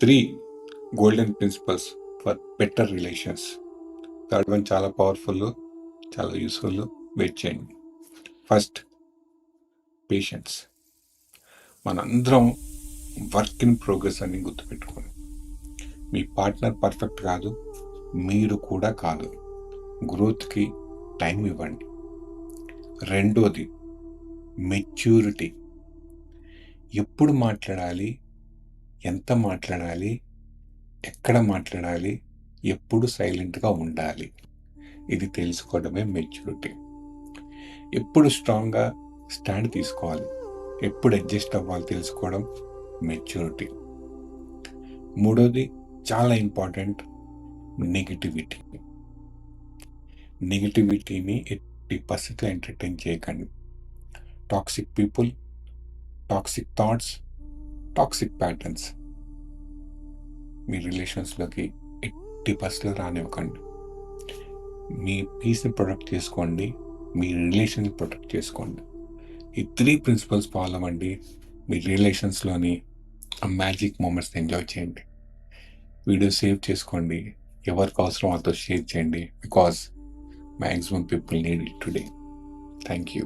Three golden principles for better relations. Third one చాలా powerful చాలా useful. Wait చేయండి. First patience మనందరం work in progress అని గుర్తుపెట్టుకోండి. మీ పార్ట్నర్ పర్ఫెక్ట్ కాదు మీరు కూడా కాదు. గ్రోత్కి టైం ఇవ్వండి. రెండోది మెచ్యూరిటీ. ఎప్పుడు మాట్లాడాలి ఎంత మాట్లాడాలి? ఎక్కడ మాట్లాడాలి? ఎప్పుడు సైలెంట్గా ఉండాలి? ఇది తెలుసుకోవడమే మెచ్యూరిటీ. ఎప్పుడు స్ట్రాంగ్గా స్టాండ్ తీసుకోవాలి? ఎప్పుడు అడ్జస్ట్ అవ్వాలి తెలుసుకోవడం మెచ్యూరిటీ. మూడోది చాలా ఇంపార్టెంట్ నెగిటివిటీ. నెగిటివిటీని ఎట్టి పరిస్థితుల్లో ఎంటర్టైన్ చేయకండి. Toxic people toxic thoughts toxic patterns మీ రిలేషన్స్లోకి ఎట్టి పరిస్థితులు రానివ్వకండి. మీ పీస్ని ప్రొటెక్ట్ చేసుకోండి. మీ రిలేషన్ని ప్రొటెక్ట్ చేసుకోండి. ఈ త్రీ ప్రిన్సిపల్స్ ఫాలో అవ్వండి మీ రిలేషన్స్లోని ఆ మ్యాజిక్ మూమెంట్స్ ఎంజాయ్ చేయండి. వీడియో సేవ్ చేసుకోండి. ఎవరికి అవసరం వాళ్ళతో షేర్ చేయండి. Because maximum people need it today thank you